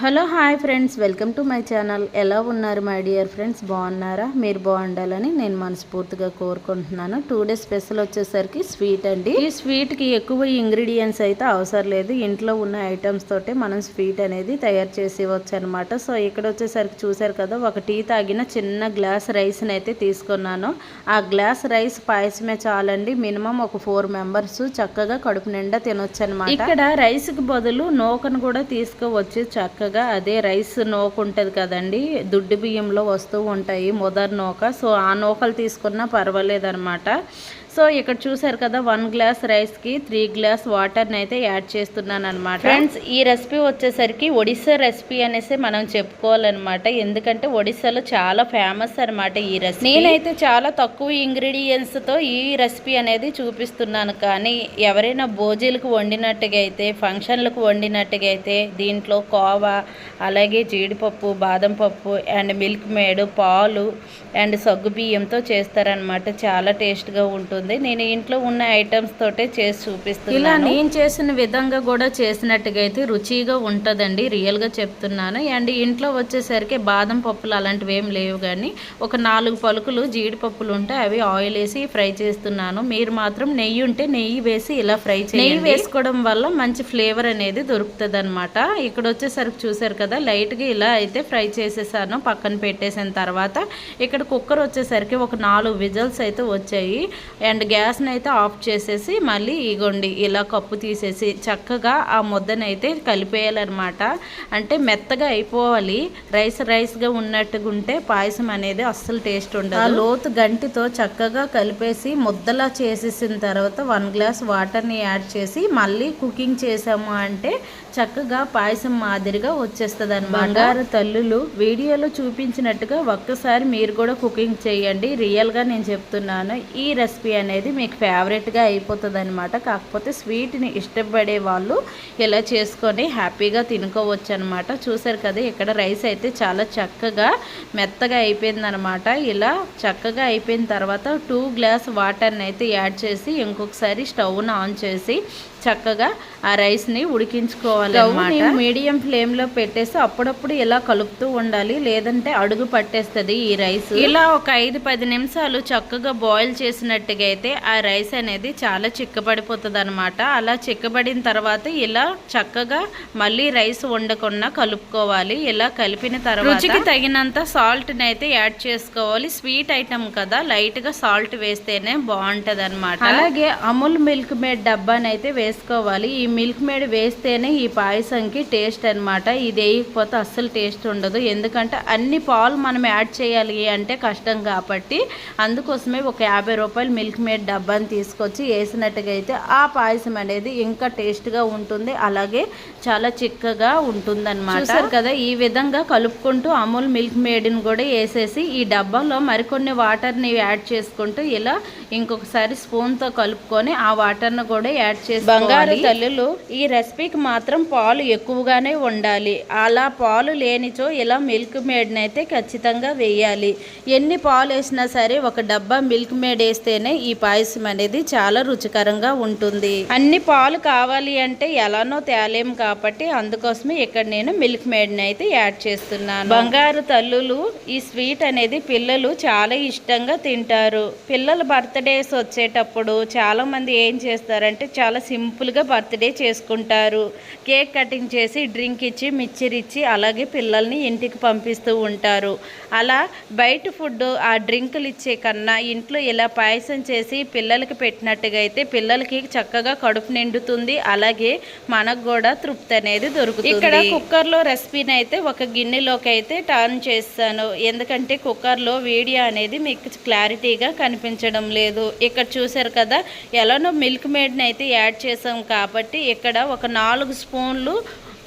Hello hi friends. Welcome to my channel. ఎలా ఉన్నారు my dear friends? బాగున్నారా? మీరు బాగుండాలని నేను మనస్ఫూర్తిగా కోరుకుంటున్నాను. టూ డేస్ స్పెషల్ వచ్చేసరికి స్వీట్ అండి. ఈ స్వీట్కి ఎక్కువ ఇంగ్రీడియంట్స్ అయితే అవసరం లేదు. ఇంట్లో ఉన్న ఐటమ్స్ తోటే మనం స్వీట్ అనేది తయారు చేసి అనమాట సో ఇక్కడ వచ్చేసరికి చూసారు కదా ఒక టీ తాగిన చిన్న గ్లాస్ రైస్ని అయితే తీసుకున్నాను. ఆ గ్లాస్ రైస్ పాయసమే చాలండి. మినిమం ఒక ఫోర్ మెంబర్స్ చక్కగా కడుపు నిండా తినొచ్చు అనమాట ఇక్కడ రైస్కి బదులు నూకను కూడా తీసుకోవచ్చు. చక్కగా అదే రైస్ నూక ఉంటుంది కదండి. దుడ్డు బియ్యంలో వస్తూ ఉంటాయి మొదర్ నూక. సో ఆ నూకలు తీసుకున్నా పర్వాలేదనమాట సో ఇక్కడ చూసారు కదా వన్ గ్లాస్ రైస్కి త్రీ గ్లాస్ వాటర్ని అయితే యాడ్ చేస్తున్నాను అనమాట ఫ్రెండ్స్ ఈ రెసిపీ వచ్చేసరికి ఒడిస్సా రెసిపీ అనేసి మనం చెప్పుకోవాలన్నమాట. ఎందుకంటే ఒడిస్సాలో చాలా ఫేమస్ అనమాట ఈ రెసిపీ నేనైతే చాలా తక్కువ ఇంగ్రీడియంట్స్తో ఈ రెసిపీ అనేది చూపిస్తున్నాను. కానీ ఎవరైనా భోజీలకు వండినట్టుగా అయితే ఫంక్షన్లకు వండినట్టుగా అయితే దీంట్లో కోవా అలాగే జీడిపప్పు బాదం పప్పు అండ్ మిల్క్ మేడ్ పాలు అండ్ సగ్గు బియ్యంతో చేస్తారనమాట చాలా టేస్ట్గా ఉంటుంది. నేను ఇంట్లో ఉన్న ఐటమ్స్ తోటే చేసి చూపిస్తున్నాను. ఇలా నేను చేసిన విధంగా కూడా చేసినట్టుగా అయితే రుచిగా ఉంటుందండి. రియల్గా చెప్తున్నాను. అండ్ ఇంట్లో వచ్చేసరికి బాదం పప్పులు అలాంటివి ఏం లేవు కానీ ఒక నాలుగు పలుకులు జీడిపప్పులు ఉంటే అవి ఆయిల్ వేసి ఫ్రై చేస్తున్నాను. మీరు మాత్రం నెయ్యి ఉంటే నెయ్యి వేసి ఇలా ఫ్రై చేయండి. నెయ్యి వేసుకోవడం వల్ల మంచి ఫ్లేవర్ అనేది దొరుకుతుంది అనమాట ఇక్కడ వచ్చేసరికి చూసారు కదా లైట్గా ఇలా అయితే ఫ్రై చేసేసాను. పక్కన పెట్టేసిన తర్వాత ఇక్కడ కుక్కర్ వచ్చేసరికి ఒక నాలుగు విజల్స్ అయితే వచ్చాయి. అండ్ గ్యాస్ని అయితే ఆఫ్ చేసేసి మళ్ళీ ఇగోండి ఇలా కప్పు తీసేసి చక్కగా ఆ ముద్దనైతే కలిపేయాలన్నమాట. అంటే మెత్తగా అయిపోవాలి. రైస్ రైస్గా ఉన్నట్టుగా ఉంటే పాయసం అనేది అస్సలు టేస్ట్ ఉండదు. ఆ లోతు గంటితో చక్కగా కలిపేసి ముద్దలా చేసేసిన తర్వాత వన్ గ్లాస్ వాటర్ని యాడ్ చేసి మళ్ళీ కుకింగ్ చేసాము అంటే చక్కగా పాయసం మాదిరిగా వచ్చేస్తుంది అనమాట బంగారు తల్లులు వీడియోలో చూపించినట్టుగా ఒక్కసారి మీరు కూడా కుకింగ్ చేయండి. రియల్గా నేను చెప్తున్నాను. ఈ రెసిపీ అనేది మీకు ఫేవరెట్గా అయిపోతుంది అనమాట కాకపోతే స్వీట్ని ఇష్టపడే వాళ్ళు ఇలా చేసుకొని హ్యాపీగా తినుకోవచ్చు అనమాట చూసారు కదా ఇక్కడ రైస్ అయితే చాలా చక్కగా మెత్తగా అయిపోయిందనమాట ఇలా చక్కగా అయిపోయిన తర్వాత టూ గ్లాస్ వాటర్ని అయితే యాడ్ చేసి ఇంకొకసారి స్టవ్ను ఆన్ చేసి చక్కగా ఆ రైస్ని ఉడికించుకోవాలి మీడియం ఫ్లేమ్లో పెట్టేసి అప్పుడప్పుడు ఇలా కలుపుతూ ఉండాలి లేదంటే అడుగు పట్టేస్తుంది ఈ రైస్. ఇలా ఒక ఐదు పది నిమిషాలు చక్కగా బాయిల్ చేసినట్టుగా అయితే ఆ రైస్ అనేది చాలా చిక్కబడిపోతుంది అనమాట అలా చిక్కబడిన తర్వాత ఇలా చక్కగా మళ్ళీ రైస్ వండకుండా కలుపుకోవాలి. ఇలా కలిపిన తర్వాత రుచికి తగినంత సాల్ట్ అయితే యాడ్ చేసుకోవాలి. స్వీట్ ఐటమ్ కదా లైట్గా సాల్ట్ వేస్తేనే బాగుంటది అనమాట అలాగే అమూల్ మిల్క్ మేడ్ డబ్బాని అయితే వేసుకోవాలి. ఈ మిల్క్ మేడ్ వేస్తేనే ఈ పాయసంకి టేస్ట్ అనమాట ఇది వేయకపోతే అస్సలు టేస్ట్ ఉండదు. ఎందుకంటే అన్ని పాలు మనం యాడ్ చేయాలి అంటే కష్టం కాబట్టి అందుకోసమే ఒక యాభై రూపాయలు మిల్క్ మేడ్ డబ్బాని తీసుకొచ్చి వేసినట్టుగా అయితే ఆ పాయసం అనేది ఇంకా టేస్ట్గా ఉంటుంది. అలాగే చాలా చిక్కగా ఉంటుంది అనమాట కదా ఈ విధంగా కలుపుకుంటూ అమూల్ మిల్క్ మేడ్ని కూడా వేసేసి ఈ డబ్బాలో మరికొన్ని వాటర్ని యాడ్ చేసుకుంటూ ఇలా ఇంకొకసారి స్పూన్తో కలుపుకొని ఆ వాటర్ను కూడా యాడ్ చేసి బంగారు తల్లులు ఈ రెసిపీకి మాత్రం పాలు ఎక్కువగానే ఉండాలి అలా పాలు లేనిచో ఇలా మిల్క్ మేడ్ని అయితే ఖచ్చితంగా వేయాలి. ఎన్ని పాలు వేసినా సరే ఒక డబ్బా మిల్క్ మేడ్ వేస్తేనే ఈ పాయసం అనేది చాలా రుచికరంగా ఉంటుంది. అన్ని పాలు కావాలి అంటే ఎలానో తేలేం కాబట్టి అందుకోసమే ఇక్కడ నేను మిల్క్ మేడ్ని అయితే యాడ్ చేస్తున్నాను. బంగారు తల్లులు ఈ స్వీట్ అనేది పిల్లలు చాలా ఇష్టంగా తింటారు. పిల్లల బర్త్డేస్ వచ్చేటప్పుడు చాలా మంది ఏం చేస్తారంటే చాలా సింపుల్గా బర్త్డే చేసుకుంటారు. కేక్ కటింగ్ చేసి డ్రింక్ ఇచ్చి మిక్చర్ ఇచ్చి అలాగే పిల్లల్ని ఇంటికి పంపిస్తూ ఉంటారు. అలా బయట ఫుడ్ ఆ డ్రింకులు ఇచ్చే కన్నా ఇంట్లో ఇలా పాయసం చేసి పిల్లలకి పెట్టినట్టుగా అయితే పిల్లలకి చక్కగా కడుపు నిండుతుంది. అలాగే మనకు కూడా తృప్తి అనేది దొరుకుతుంది. ఇక్కడ కుక్కర్లో రెసిపీని అయితే ఒక గిన్నెలోకి అయితే టర్న్ చేస్తాను. ఎందుకంటే కుక్కర్లో వీడియో అనేది మీకు క్లారిటీగా కనిపించడం లేదు. ఇక్కడ చూసారు కదా ఎలానో మిల్క్ మేడ్ని అయితే యాడ్ చేసి కాబట్టి ఇక్కడ ఒక నాలుగు స్పూన్లు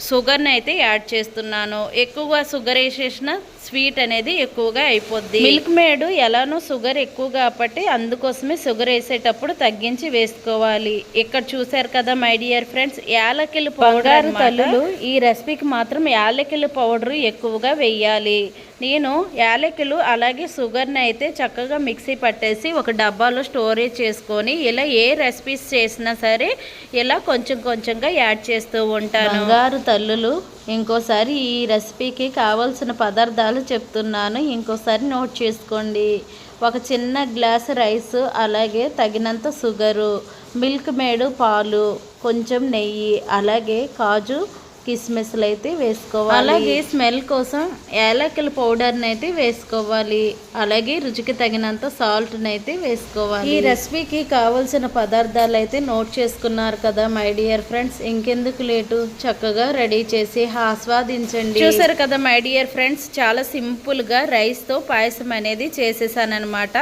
షుగర్ని అయితే యాడ్ చేస్తున్నాను. ఎక్కువగా షుగర్ వేసేసిన స్వీట్ అనేది ఎక్కువగా అయిపోద్ది. మిల్క్ మేడ్ ఎలానో షుగర్ ఎక్కువ కాబట్టి అందుకోసమే షుగర్ వేసేటప్పుడు తగ్గించి వేసుకోవాలి. ఇక్కడ చూసారు కదా మై డియర్ ఫ్రెండ్స్ యాలకిల పౌడర్ తల్లులు ఈ రెసిపీకి మాత్రం యాలకిల పౌడర్ ఎక్కువగా వేయాలి. నేను యాలకులు అలాగే షుగర్ని అయితే చక్కగా మిక్సీ పట్టేసి ఒక డబ్బాలో స్టోరేజ్ చేసుకొని ఇలా ఏ రెసిపీస్ చేసినా సరే ఇలా కొంచెం కొంచెంగా యాడ్ చేస్తూ ఉంటాను. బంగారు తల్లులు ఇంకోసారి ఈ రెసిపీకి కావాల్సిన పదార్థాలు చెప్తున్నాను. ఇంకోసారి నోట్ చేసుకోండి. ఒక చిన్న గ్లాస్ రైస్ అలాగే తగినంత షుగరు మిల్క్ మేడు పాలు కొంచెం నెయ్యి అలాగే కాజు కిస్మిస్లు అయితే వేసుకోవాలి. అలాగే స్మెల్ కోసం యాలకుల పౌడర్ని అయితే వేసుకోవాలి. అలాగే రుచికి తగినంత సాల్ట్ని అయితే వేసుకోవాలి. ఈ రెసిపీకి కావలసిన పదార్థాలు అయితే నోట్ చేసుకున్నారు కదా మై డియర్ ఫ్రెండ్స్. ఇంకెందుకు లేటు? చక్కగా రెడీ చేసి ఆస్వాదించండి. చూసారు కదా మై డియర్ ఫ్రెండ్స్ చాలా సింపుల్గా రైస్తో పాయసం అనేది చేసేసానమాట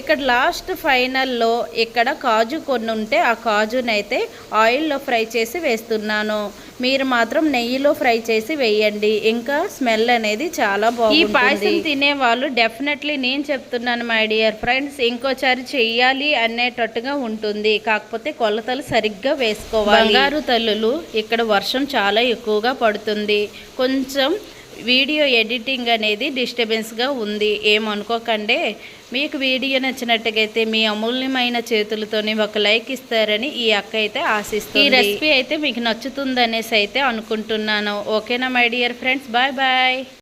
ఇక్కడ లాస్ట్ ఫైనల్లో ఇక్కడ కాజు కొన్ని ఉంటే ఆ కాజునైతే ఆయిల్లో ఫ్రై చేసి వేస్తున్నాను. మీరు మాత్రం నెయ్యిలో ఫ్రై చేసి వేయండి. ఇంకా స్మెల్ అనేది చాలా బాగుంది ఈ పాయసం తినే వాళ్ళు డెఫినెట్లీ నేను చెప్తున్నాను మై డియర్ ఫ్రెండ్స్ ఇంకోసారి చెయ్యాలి అనేటట్టుగా ఉంటుంది. కాకపోతే కొలతలు సరిగ్గా వేసుకోవాలి. బంగారు తల్లులు ఇక్కడ వర్షం చాలా ఎక్కువగా పడుతుంది. కొంచెం వీడియో ఎడిటింగ్ అనేది డిస్టర్బెన్స్గా ఉంది. ఏమనుకోకండి మీకు వీడియో నచ్చినట్టుగైతే మీ అమూల్యమైన చేతులతోని ఒక లైక్ ఇస్తారని ఈ అక్క అయితే ఆశిస్తుంది. ఈ రెసిపీ అయితే మీకు నచ్చుతుందనేసి అయితే అనుకుంటున్నాను. ఓకేనా my dear friends? Bye bye.